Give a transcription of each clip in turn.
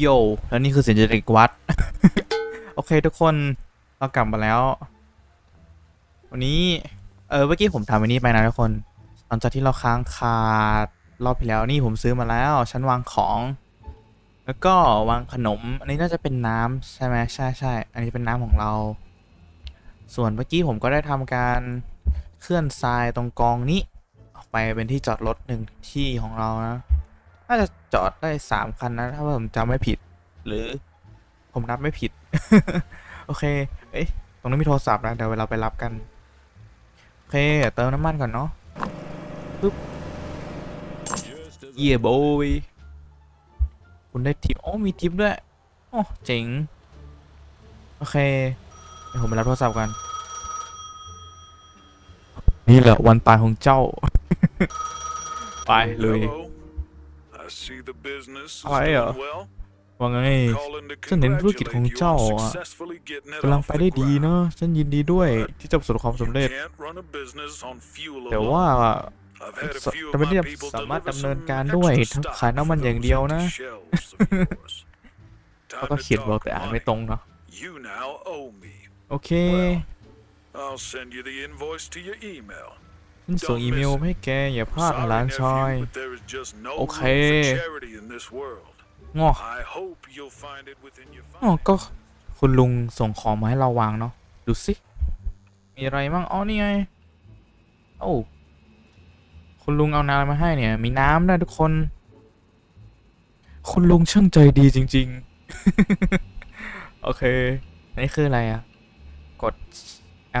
โยแล้วนี่คือเสียงจากเด็กวัด โอเคทุกคนเรากลับมาแล้ว วันนี้ เออเมื่อกี้ผมทำอันนี้ไปนะทุกคนหลังจากที่เราค้างคารอบที่แล้วนี่ผมซื้อมาแล้วชั้นวางของ แล้วก็วางขนม อันนี้น่าจะเป็นน้ำใช่ไหมใช่ใช่อันนี้เป็นน้ำของเรา ส่วนเมื่อกี้ผมก็ได้ทำการเคลื่อนทรายตรงกองนี้ ออกไปเป็นที่จอดรถหนึ่งที่ของเรานะ น่าจะจอดได้สามคันนะ ถ้าผมจำไม่ผิด หรือผมนับไม่ผิด โอเค เอ้ย ตรงนี้มีโทรศัพท์นะเดี๋ยวเราไปรับกัน โอเค เติมน้ำมันก่อนเนาะปึ๊บเย่โบยคุณได้ทิปโอ้มีทิปด้วย โอ้เจ๋ง โอเค เดี๋ยวผมไปรับโทรศัพท์กัน นี่แหละวันตายของเจ้า ไปเลย อะไรเหรอ doing well. ว่าไง Calling to ฉันเห็นธุรกิจของ congratulate you เจ้า on อะ successfully getting it กำลัง off ไป the ได้ดี ground. เนอะฉันยินดีด้วยที่จะประสบความสำเร็จ You can't run a business on fuel แต่ alone. ว่า I've had a few of แต่ไม่ my ได้ people สามารถ deliver ดำเนิน some การด้วย extra ทั้ง stock ขายน้ำมัน for อย่าง those เดียวนะ empty shelves of yours. เขา Time ก็ to เขียนบอก talk แต่อ่านไม่ money. ตรงเนาะ You now owe me. โอเค I'll send you the invoice to your email. ฉันส่งอีเมลให้แกอย่าพลาดนะ Sorry, หลานชาย nephew, but there is just no room Okay. for charity in this world. ง้อ I hope you'll find it within your อ๋อ finances. ก็คุณลุงส่งของมาให้เราวางเนาะดูสิ มีอะไรบ้างอ๋อนี่ไงโอ้คุณลุงเอาน้ำมาให้เนี่ย มีน้ำนะทุกคน คุณลุงช่างใจดีจริง ๆ โอเคอันนี้คืออะไรอะกด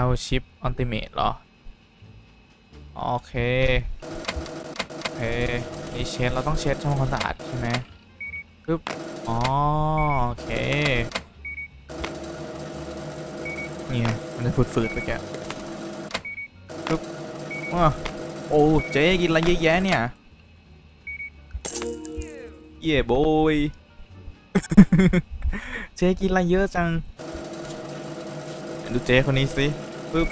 L chip ultimate เหรอ โอเค โอเค นี่เช็ด เราต้องเช็ดทำความสะอาดใช่ไหมปึ๊บ อ๋อ โอเค เนี่ย มันจะฝืดๆไปแกปึ๊บว้าโอ้เจ๊กินอะไรเยอะแยะเนี่ย เย่โบย เจ๊กินอะไรเยอะจัง ดูเจ๊คนนี้สิปึ๊บ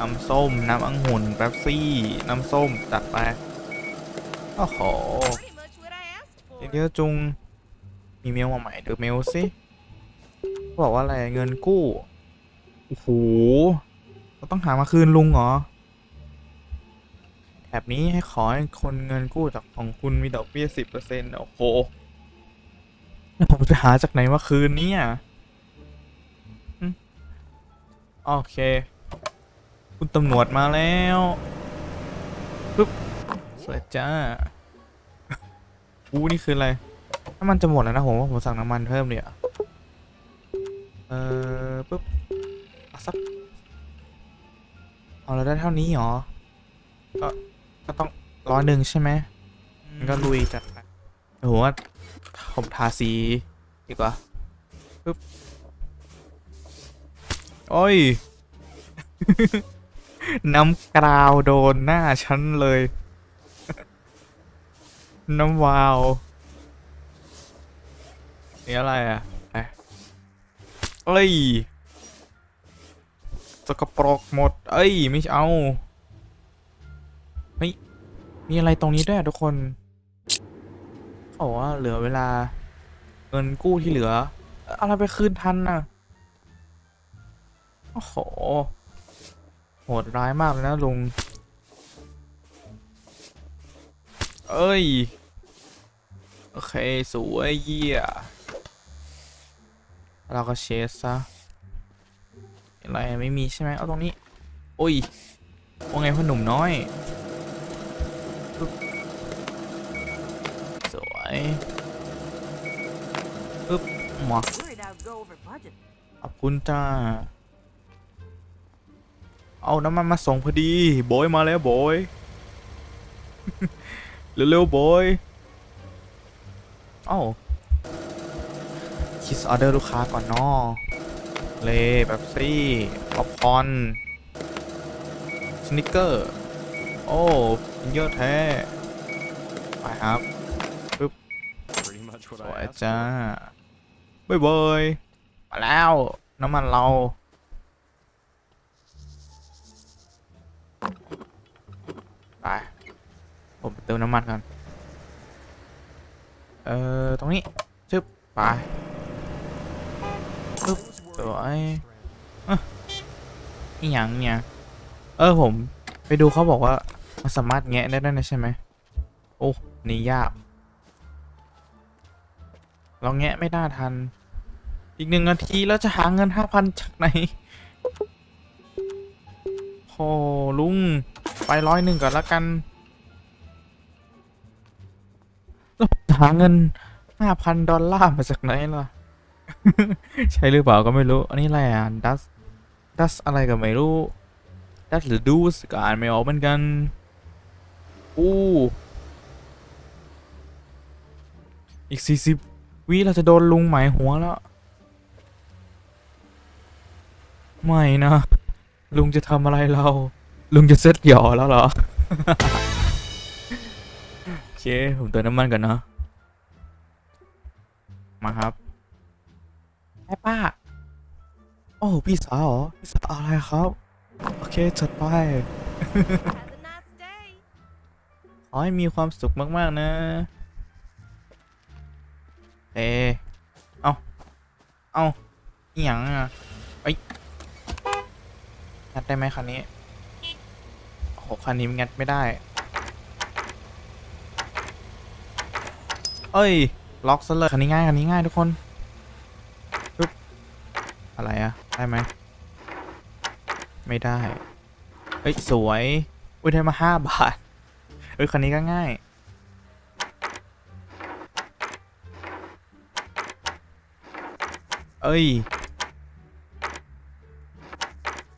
น้ำส้ม น้ำองุ่นแป๊บซี่ น้ำส้มจัดไป โอ้โหเยอะจุง มีเมลมาใหม่ดูเมลสิเขาบอกว่าอะไร เงินกู้ โอ้โหเราต้องหามาคืนลุงเหรอ แถบนี้ให้ขอให้คนเงินกู้จากของคุณมีดอกเบี้ยสิบเปอร์เซ็นต์โอ้โหแล้วผมจะหาจากไหนมาคืนเนี่ยอืมโอเค คุณตำรวจมาแล้วปึ๊บสวยจ้าอู้นี่คืออะไรน้ำมันจะหมดแล้วนะผมว่าผมสั่งน้ำมันเพิ่มเดี๋ยเออปุ๊บเอาสักเอาเราได้เท่านี้เหรอ ก็ก็ต้องร้อยหนึ่งใช่ไหมก็ลุยจัดไปเดี๋ยวผมทาสีดีกว่าปุ๊บโอ้ย น้ำกราวโดนหน้าฉันเลย น้ำวาวนี่อะไรอะเอ้ยสกปรกหมด เอ้ย ไม่เอาเฮ้ยมีอะไรตรงนี้ด้วยทุกคนเขาบอกว่าเหลือเวลา เงินกู้ที่เหลืออาอะไรไปคืนทันน่ะ โอ้โห โหดร้ายมากเลยนะลุง เอ้ย โอเค สวยเยี่ยเราก็เชสซะอะไรไม่มีใช่ไหมเอาตรงนี้ โอ้ยว่าไงพ่อหนุ่มน้อยปึ๊บสวยปึ๊บหมอ Worried I'd go over budget. ขอบคุณจ้า เอาน้ำมันมาส่งพอดีโบอยมาแล้วโบอยเร็วๆโบอยเอ้าคิสออเดอร์ลูกค้าก่อนเนอเลแบบซี่ป๊อปคอร์นสนิกเกอร์ โอ้กินเยอะแท้ไปครับ Pretty much what สวยจ้าบายบายมาแล้ว น้ำมันเรา ผมเติมน้ำมันกันเอ่อ ตรงนี้ ชึบไปปึ๊บสวยอะอีหยังเนี่ย เออผม ไปดูเขาบอกว่ามันสามารถแงะได้ด้วยนะใช่ไหม โอ้ นี่ยาก เราแงะไม่ได้ทัน อีกหนึ่งนาทีแล้วจะหาเงินห้าพันจากไหนโอ้ลุง ไปร้อยหนึ่งก่อนละกัน หาเงินห้าพันดอลลาร์มาจากไหนล่ะ ใช่หรือเปล่าก็ไม่รู้ อันนี้อะไรอะดัสดัสอะไรก็ไม่รู้ดัสหรือดูสก็อ่านไม่ออกเหมือนกัน อู้อีกสี่สิบวิเราจะโดนลุงหมายหัวแล้ว ไม่นะ ลุงจะทำอะไรเรา ลุงจะเซ็ตหยอแล้วเหรอ โอเค ผมเติมน้ำมันก่อนนะ มาครับแม่ป้า โอ้พี่สาวเหรอพี่สาวอะไรครับ โอเคจัดไป Have a nice day. ขอให้มีความสุขมาก ๆ นะ เอเอา เอาอีหยังอะเอ้ยงัดได้ไหมคันนี้ โอ้โห คันนี้มันงัดไม่ได้ เอ้ย ล็อกซะเลยคันนี้ง่ายคันนี้ง่ายทุกคนปึ๊บอะไรอะได้ไหมไม่ได้เอ้ยสวยอุ้ยได้มาห้าบาทเอ้ยคันนี้ก็ง่ายเอ้ย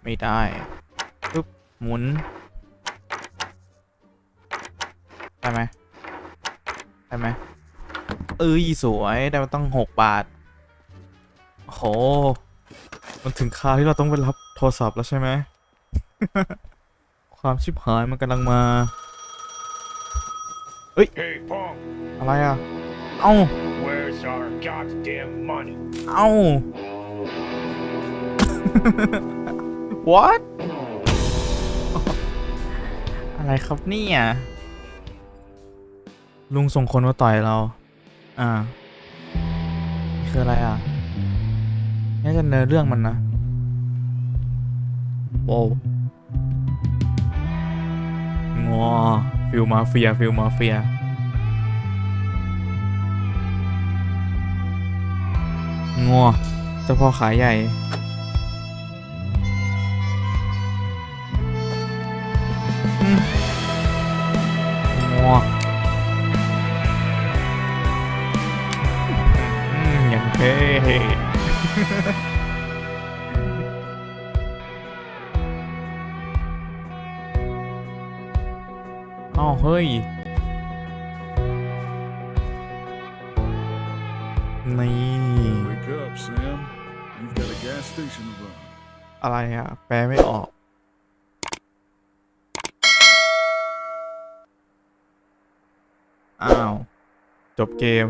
ไม่ได้ปึ๊บหมุน ได้ไหมได้ไหม เอ้ย สวย ได้มาตั้งหกบาทโอ้โห มันถึงคราวที่เราต้องไปรับโทรศัพท์แล้วใช่ไหม ความชิบหายมันกำลังมา Hey, Pong, อะไรอะ เอ้า where's our goddamn money? เอ้า what อะไรครับเนี่ย ลุงส่งคนมาต่อยเรา อ่านี่คืออะไรอะนี่จะเนื้อเรื่องมันนะโว้วงอฟิลมาเฟียฟิลมาเฟียงัวเจ้าพ่อขายใหญ่ มอย่างเท่อ้าวเฮ้ย นี่ Wake up, Sam. You've got a gas station to run. อะไรอะแปลไม่ออก อ้าว จบเกม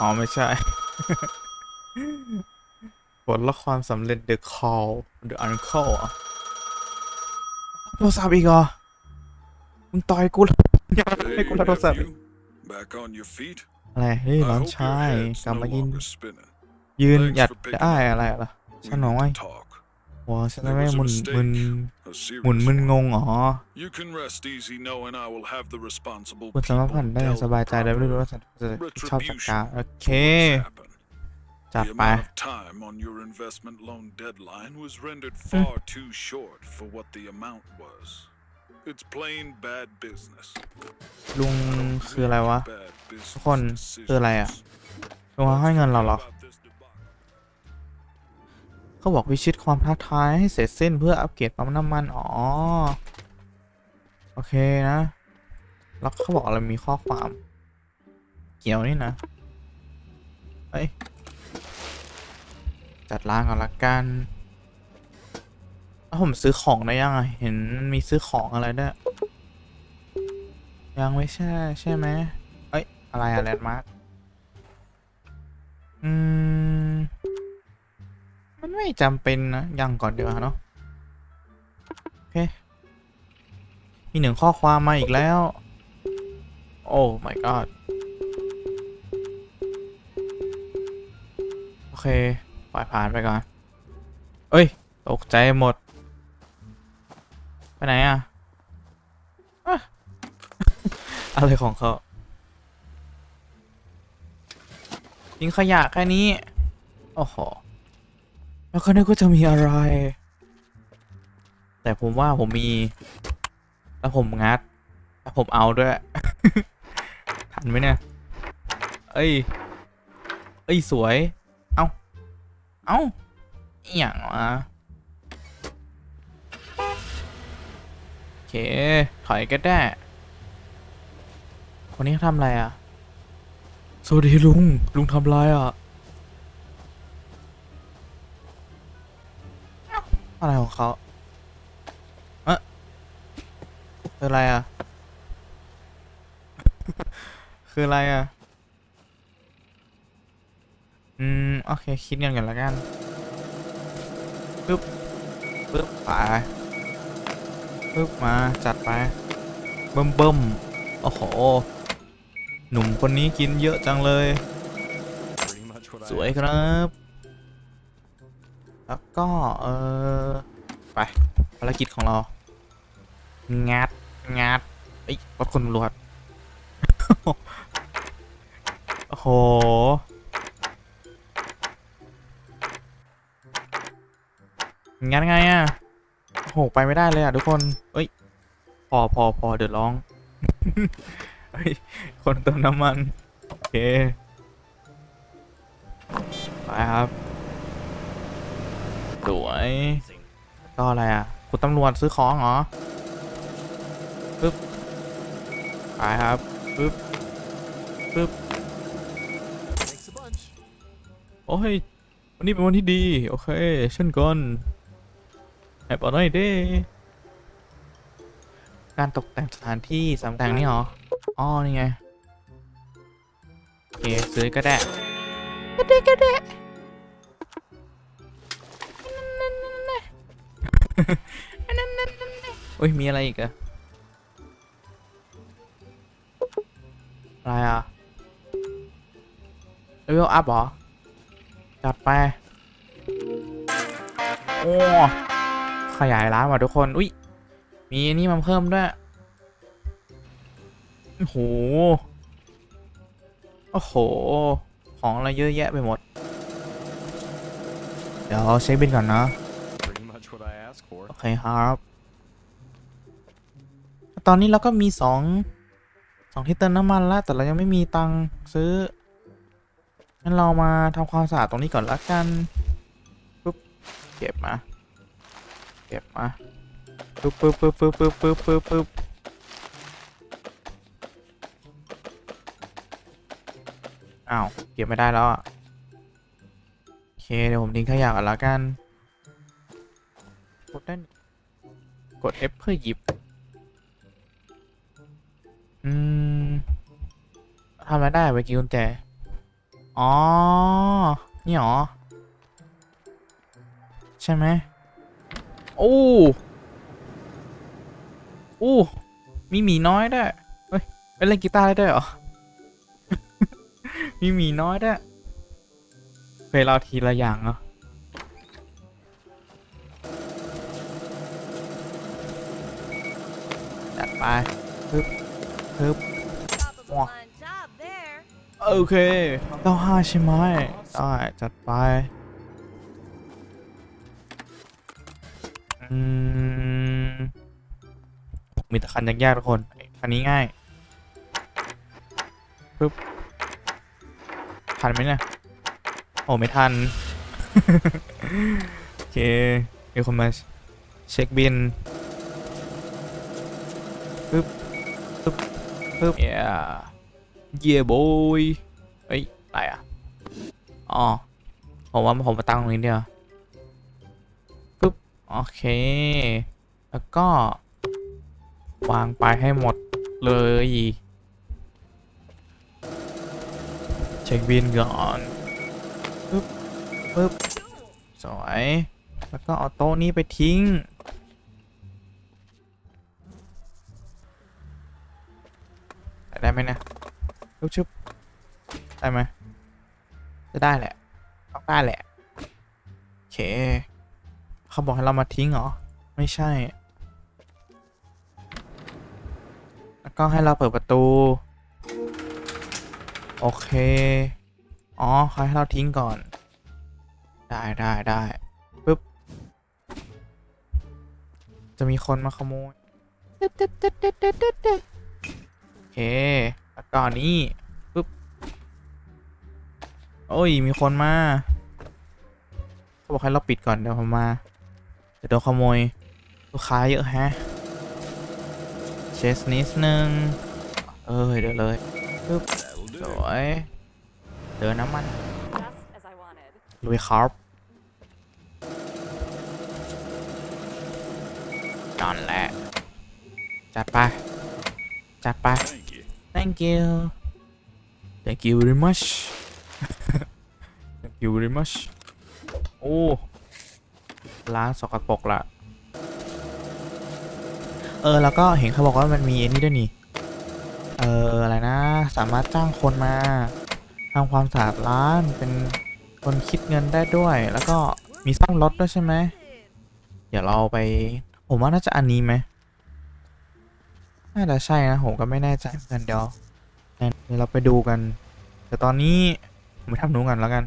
อ๋อ ไม่ใช่ ผลละครสำเร็จ The Call The Uncle อะโทรศัพท์อีกเหรอมึงต่อยกูเหรอให้กูรับโทรศัพท์ nephew. Back on your feet? อะไรเฮ้ย I น้อง hope ชาย your head's กลับ no มายิน longer spinning. ยืน Thanks หยัด for picking ได้อะไรล่ะ We ฉันน้อย need to talk. หัวฉัน There ไม่ was a มึน mistake. มึน A หมุน serious มึนง one. งอ๋อ You can rest easy knowing I will have the responsible คุณสามารถ people ผ่านได้อย่าง dealt สบายใจโดยไม่รู้ properly ว่าจะจะชอบจัดการโอเค for what's happened. จัด The ไป amount of time on your investment loan deadline was rendered far too short for what the amount was. It's plain bad business. ลุงคืออะไรวะ Bad business ทุกคนคืออะไรอะ decisions. ลุงเขาให้เงินเราเหรอ About this debacle. เขาบอกพิชิตความท้าทายให้เสร็จสิ้นเพื่ออัปเกรดปั๊มน้ำมัน อ๋อ โอเคนะ แล้วเขาบอกอะไรมีข้อความ เกี่ยวนี่นะ เฮ้ย จัดร้านก่อนละกันแล้วผมซื้อของได้ยังอะเห็นมันมีซื้อของอะไรด้วยยังไม่ใช่ใช่ไหมเอ้ย อะไรอะแลนด์มาร์คอืม มันไม่จำเป็นนะ ยังก่อนเดีกว่าเนาะโอเค มีหนึ่งข้อความมาอีกแล้ว โอ้ my god เค ล่อยผ่านไปก่อน เอ้ย ตกใจหมด ไปไหนอะอะอะไรของเขาทิ้งขยะแค่นี้ โอ้โห แล้วก็นึกว่าจะมีอะไร แต่ผมว่าผมมี แล้วผมงัด แล้วผมเอาด้วย ทันไหมเนี่ย เอ้ย เอ้ย สวย เอาเอาอหย่างวะโอเค ถอยก็ได้ คนนี้เขาทำอะไรอะ สวัสดีลุง ลุงทำอะไรอะเอ้าอะไรของเขาเอะคืออะไรอะ คืออะไรอะ อืม โอเค คิดเงินกันแล้วกันปึ๊บปึ๊บไปปึ๊บมาจัดไปเบิ่มเบิ่มโอ้โห หนุ่มคนนี้กินเยอะจังเลย สวยครับ แล้วก็ เออไปภารกิจของเรา งัด งัดเอ้รถคนตำรวจโอ้โห งัดไงอะโหไปไม่ได้เลยอะทุกคน เอ้ย พอพอพอเดือดร้องเฮ้ยคนเติมน้ำมัน โอเค ไปครับ สวยก็อะไรอะ คุณตำรวจซื้อของเหรอ ปึ๊บ ไปครับ ปึ๊บ ปึ๊บ โอ้ย วันนี้เป็นวันที่ดี โอเค เช่นกัน แอบอะไรเด้การตกแต่งสถานที่สำแต่งนี่เหรอ อ๋อ นี่ไง โอเค ซื้อก็ได้ ก็ได้ก็ได้โอ้ย มีอะไรอีกอะอะไรอะเลเวลอัพเหรอ จัดไป โอ้ ขยายร้านว่ะทุกคน อุ้ย มีอันนี่มาเพิ่มด้วย โอ้โห โอ้โห ของอะไรเยอะแยะไปหมด เดี๋ยวเช็คบินก่อนนะ โอเคครับ ตอนนี้เราก็มีสองสองที่เติมน้ำมันแล้ว แต่เรายังไม่มีตังค์ซื้อ งั้นเรามาทำความสะอาดตรงนี้ก่อนละกัน ปุ๊บ เก็บมา เก็บมาปุ๊บปุ๊บปุ๊บปุ๊บปุ๊บปุ๊บปุ๊บปุ๊บอ้าวเก็บไม่ได้แล้วอะโอเคเดี๋ยวผมทิ้งขยะก่อนละกันกดนึ่งกด F เพื่อหยิบอืมทำอะไรได้เมื่อกี้กุญแจอ๋อ นี่หรอ ใช่ไหม โอ้โอ้มีหมีน้อยด้วยเฮ้ยไปเล่นกีตาร์ได้ด้วยเหรอ มีหมีน้อยด้วยเคยเราทีละอย่างเหรอจัดไปปึ๊บปึ๊บ Top of the Mwah. line job there. โอเคเก้าห้าใช่ไหมได้จัดไป มมีแต่คันยากๆทุกคน คันนี้ง่ายปึ๊บทันไหมเนี่ย โอ้ ไม่ทัน โอเคมีคนมาเช็คบินปึ๊บปึ๊บปึ๊บ yeah yeah boy เฮ้ยอะไรอะ อ๋อ ผมว่าผมมาตั้งตรงนี้เดียว โอเค แล้วก็ วางไปให้หมดเลย เช็คบินก่อนปึ๊บปึ๊บสวย แล้วก็เอาโต๊ะนี้ไปทิ้งได้ไหมนะชุบชุบได้ไหมจะได้แหละต้องได้แหละโอเค เขาบอกให้เรามาทิ้งเหรอ ไม่ใช่ แล้วก็ให้เราเปิดประตู โอเค อ๋อเขาให้เราทิ้งก่อน ได้ได้ได้ปึ๊บ จะมีคนมาขโมยโอเค แล้วก็นี้ปึ๊บ โอ้ย มีคนมา เขาบอกให้เราปิดก่อนเดี๋ยวผมมา โดนขโมย ลูกค้าเยอะแฮะเชสนิดนึง เออเดี๋ยวเลยปึ๊บสวยเดินน้ำมันลุยครับนอนแหละจัดไป จัดไป thank you thank you very much thank you very much โอ้ ล้างสกปรกละเออ แล้วก็เห็นเขาบอกว่ามันมีไอันนี้ด้วยนี่ เออ อะไรนะ สามารถจ้างคนมาทำความสะอาดร้าน เป็นคนคิดเงินได้ด้วย แล้วก็มีซ่อมรถด้วยใช่ไหม เดี๋ยวเราไป ผมว่าน่าจะอันนี้ไหมน่าจะใช่นะ ผมก็ไม่แน่ใจเหมือนกันเดี๋ยวเดี๋ยวเราไปดูกัน แต่ตอนนี้ผมไปทำหนูกันแล้วกัน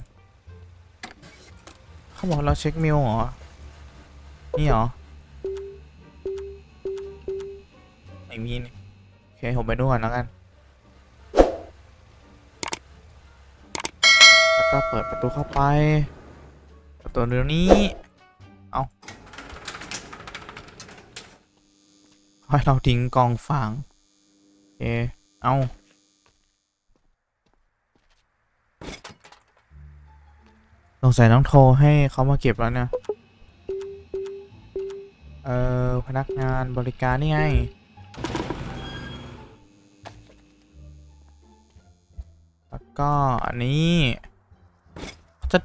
เขาบอกเราเช็คเมลเหรอ นี่เหรอไม่มีนี่โอเค ผมไปดูก่อนแล้วกัน แล้วก็เปิดประตูเข้าไป ประตูเดี๋ยวนี้ เอาให้เราทิ้งกองฟางโอเคเอาสงสัยต้องโทรให้เขามาเก็บแล้วเนี่ยเออ พนักงานบริการนี่ไง แล้วก็อันนี้ จะ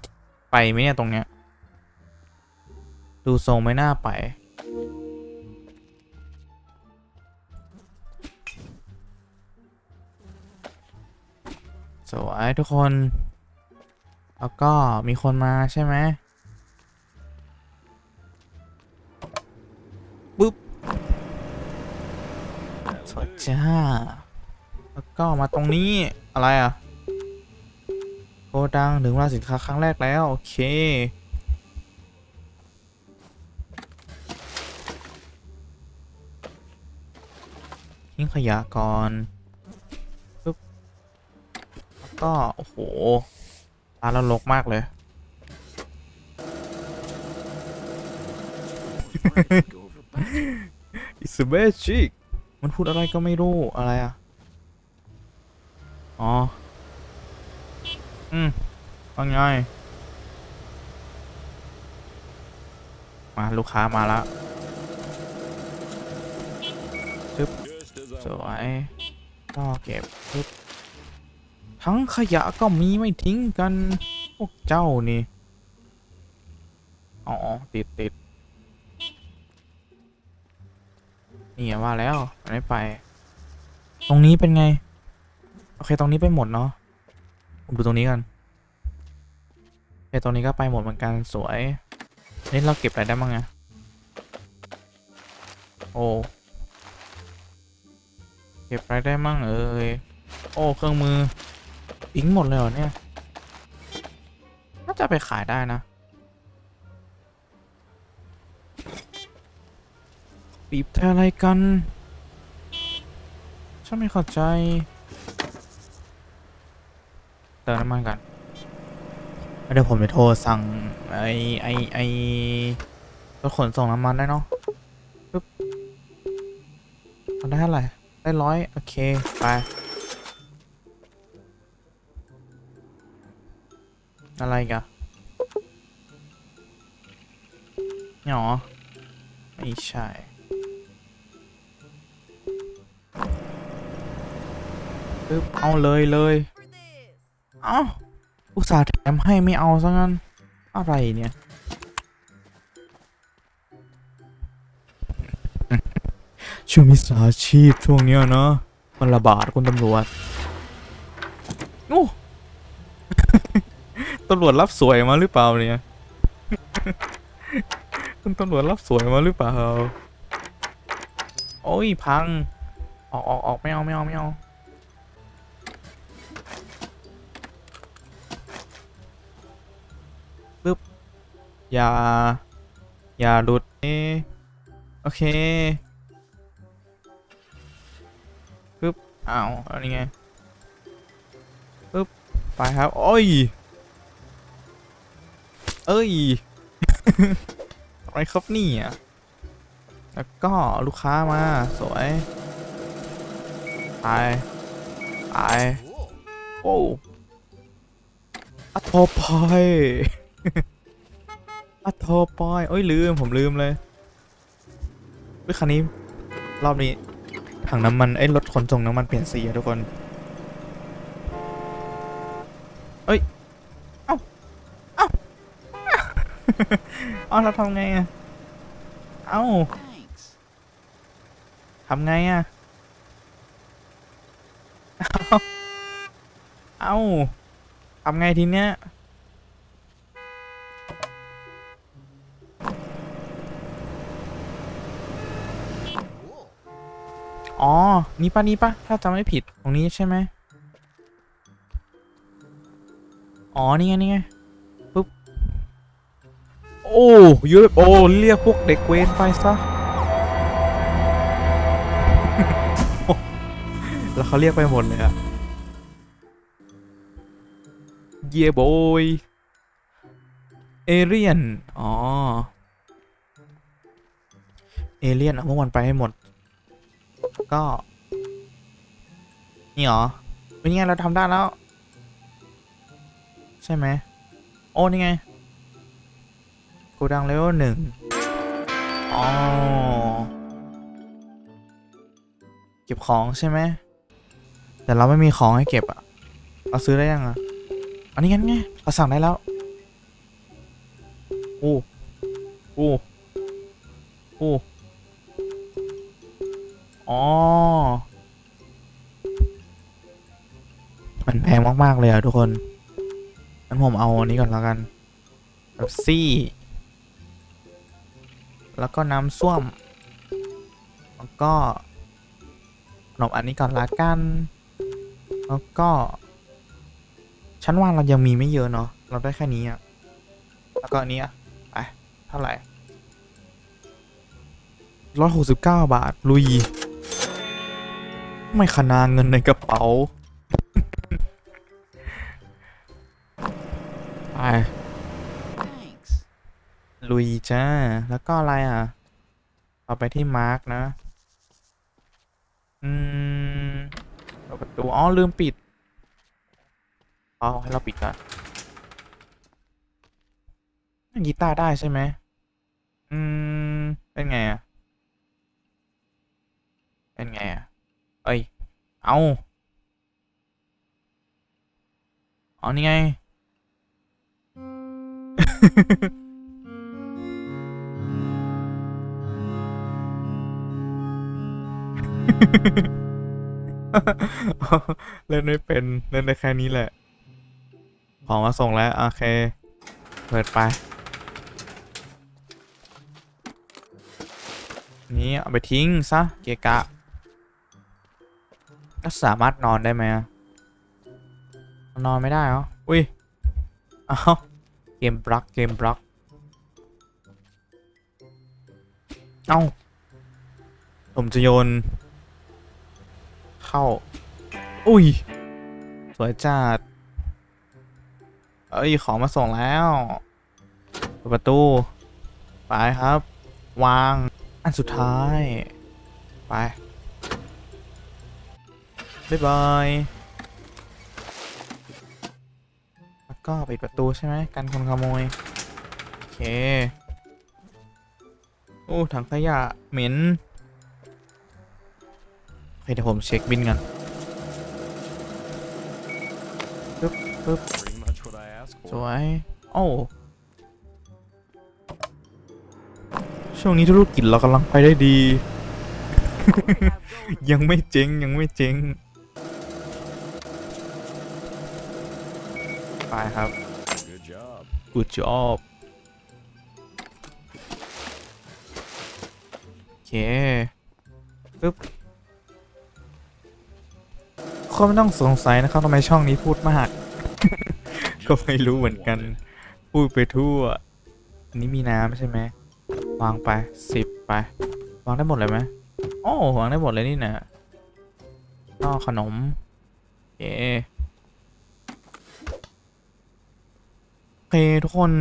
ไปไหมเนี่ย ตรงเนี้ย ดูทรงไม่น่าไป สวย ทุกคน แล้วก็มีคนมาใช่ไหม จ้า แล้วก็มาตรงนี้อะไรอะโกดังถึงเวลาสินค้าครั้งแรกแล้ว โอเคทิ้งขยะก่อนปึ๊บแล้วก็ โอ้โหร้านเรารกมากเลย It's a magic มันพูดอะไรก็ไม่รู้อะไรอะ อ๋อ อืมว่าไงมาลูกค้ามาแล้ว Just as สวยก็เก็บปึ๊บทั้งขยะก็มีไม่ทิ้งกัน พวกเจ้านี่ อ๋อ ติดติด นี่ไงว่าแล้วมันไม่ไป ตรงนี้เป็นไง โอเคตรงนี้ไปหมดเนาะผมดูตรงนี้กันโอเคตรงนี้ก็ไปหมดเหมือนกันสวยนี่เราเก็บอะไรได้บ้างอะโอ้เก็บอะไรได้มั่งเอ่ยโอ้เครื่องมือทิ้งหมดเลยเหรอเนี่ยน่าจะไปขายได้นะ บีบแต่อะไรกัน ฉันไม่เข้าใจ เติมน้ำมันกันเดี๋ยวผมจะโทรสั่ง ไอไอไอรถขนส่งน้ำมันได้เนาะปึ๊บมันได้เท่าไหร่ ได้ร้อยโอเค ไป อะไรกันเนี่ยหรอ ไม่ใช่ ปึ๊บเอาเลยเลยเอ้าอุตส่าห์แถมให้ไม่เอาซะงั้น อะไรเนี่ยช่วงมิจฉาชีพช่วงเนี้ยเนาะมันระบาดคุณตำรวจโอ้ตำรวจรับสวยมาหรือเปล่าเนี่ยคุณตำรวจรับสวยมาหรือเปล่า โอ้ยพัง ออกออกออกไม่เอาไม่เอาไม่เอา อย่า อย่าหลุดเอะโอเคปึ๊บอ้าวเอันนี้ไงปึ๊บไปครับ โอ้ย เอ้ย อะไรครับนี่อะแล้วก็ลูกค้ามา สวยไปไปโอ้อัทโทป อยอัทโทปอยเอ้ยลืมผมลืมเลยเฮ้ยคันนี้ รอบนี้ถังน้ำมันเอ้ยรถขนส่งน้ำมันเปลี่ยนสีอะทุกคนเอ้ย เอ้า เอ้า เอ้าเราทำไงอะเอ้าทำไงอะเอ้าเอ้า ทำไงทีเนี้ย อ๋อ นี่ปะนี่ปะถ้าจำไม่ผิดตรงนี้ใช่ไหมอ๋อ นี่ไง นี่ไง ปุ๊บ โอ้ยูโอเรียกพวกเด็กเวนไปซะ แล้วเขาเรียกไปหมดเลยอะเย่บอยเอเลียน อ๋อ เอเลียนเอาเมื่อวันไปให้หมด ก็ นี่เหรอเป็นไงเราทำได้แล้ว ใช่ไหม โอ้นี่ไงโกดังเลเวลหนึ่งอ๋อเก็บของใช่ไหม แต่เราไม่มีของให้เก็บอะเราซื้อได้ยังอะอันนี้งั้นไงเราสั่งได้แล้วโอ้โอ้โอ้อ๋อ มันแพงมากๆเลยอะทุกคนงั้นผมเอาอันนี้ก่อนแล้วกันแบบซี่ แล้วก็น้ำส้วม แล้วก็ขนมอันนี้ก่อนละกัน แล้วก็ฉันว่าเรายังมีไม่เยอะเนาะ เราได้แค่นี้อะแล้วก็อันนี้อะไปเท่าไหร่ร้อยหกสิบเก้าบาท ลุย ไม่ขนาเงินในกระเป๋า ลุยจ้า แล้วก็อะไรอะ เอาไปที่มาร์กนะ อืมเปิดประตู อ๋อ ลืมปิดเอาให้เราปิดก่อนกีตาร์ได้ใช่ไหม อืม เป็นไงอะ เป็นไงอะ เอ้ย เอาเอานี่ไง เล่นไม่เป็น เล่นได้แค่นี้แหละ ของมาส่งแล้ว โอเค เปิดไป นี้เอาไปทิ้งซะ เกะกะ ก็สามารถนอนได้ไหมนอนไม่ได้เหรอ อุ้ย เอ้า มบล็อกเกมบล็อก เอ้า ผมจะโยน เข้า อุ้ย สวยจัด เอ้ย ของมาส่งแล้วเปิดประตู ไปครับ วาง อันสุดท้าย ไป บ๊ายบาย ก็ปิดประตูใช่ไหมกันคนขโมย โอเค โอ้ถังขยะเหม็นเคเดี๋ยวผมเช็คบินกันปึ๊บปึ๊บสวย โอ้ช่วงนี้ธุรกิจเรากำลังไปได้ดี ยังไม่เจ๊งยังไม่เจ๊ง ไปครับ Good good job โอเคปึ๊บคนไม่ต้องสงสัยนะครับทำไมช่องนี้พูดมาก ก็ไม่รู้เหมือนกัน พูดไปทั่ว อันนี้มีน้ำใช่ไหมวางไปสิบไป วางได้หมดเลยไหมโอ้วางได้หมดเลยนี่นะอ้อขนมโอเคโอ เคทุกคน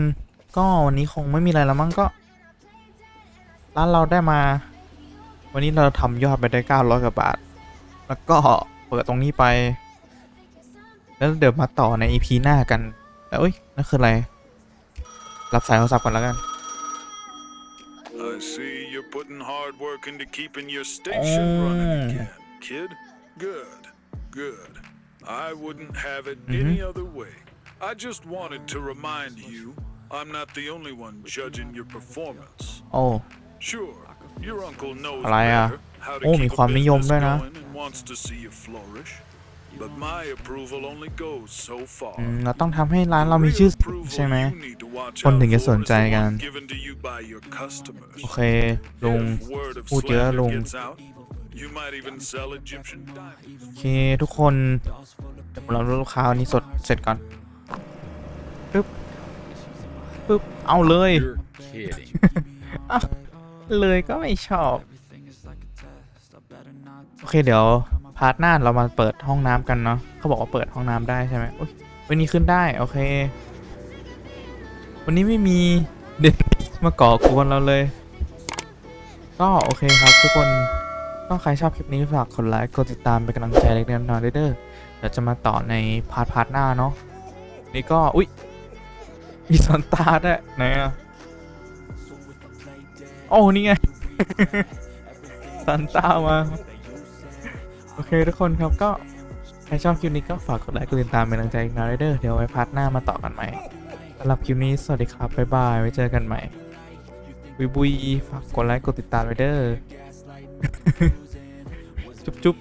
ก็วันนี้คงไม่มีอะไรแล้วมั้งก็ร้านเราได้มา วันนี้เราทำยอดไปได้ 900กว่าบาท แล้วก็เปิดตรงนี้ไป แล้วเดี๋ยวมาต่อใน EP หน้ากัน แล้วอุ้ยนั่นคืออะไร รับสายโทรศัพท์ก่อนแล้วกัน I see you're putting hard work into keeping your station running Oh. again, kid. Good, good. I wouldn't have it Mm-hmm. any other way. I just wanted to remind you I'm not the only one judging your performance. โอ้ Sure, your uncle knows อะไรอะ better how to โอ้มี keep ความ a นิยม business ด้วยนะ going and wants to see you flourish. But my approval only goes so far. อืมเราต้องทำให้ร้านเรามีชื่อเสียงใช่ไหม Real approval you need to watch คน out ถึงจะ for สน is ใจ the กัน one given to you by your customers. โอเค ลุง If word of พูดเยอะ slander ลุง gets out, you might even sell Egyptian diamonds. โอเค ทุกคนเดี๋ยวเราดูลูกค้าวันนี้สดเสร็จก่อน ปึ๊บปึ๊บเอาเลย You're kidding. อะเลยก็ไม่ชอบ โอเคเดี๋ยว พาร์ทหน้าเรามาเปิดห้องน้ำกันเนาะเขาบอกว่าเปิดห้องน้ำได้ใช่ไหมอุ๊ยวันนี้ขึ้นได้ โอเค วันนี้ไม่มีเด็กมาก่อกวนเราเลย ก็โอเคครับ ทุกคนก็ใครชอบคลิปนี้ฝากกดไลค์กดติดตามเป็นกำลังใจเล็กๆน้อยๆด้วยเด้อเดี๋ยวจะมาต่อในพาร์ทพาร์ทหน้าเนาะนี่ก็อุ๊ย มีซานตาด้วยไหนอะโอ้นี่ไงซานตามา โอเคทุกคนครับก็ ใครชอบคลิปนี้ก็ฝากกดไลค์กดติดตามเป็นกำลังใจอีกนะเด้อเดี๋ยวไว้พาร์ทหน้ามาต่อกันใหม่สำหรับคลิปนี้สวัสดีครับ บ๊ายบาย ไว้เจอกันใหม่บุยบุยฝากกดไลค์กดติดตามไว้เด้อจุ๊บจุ๊บ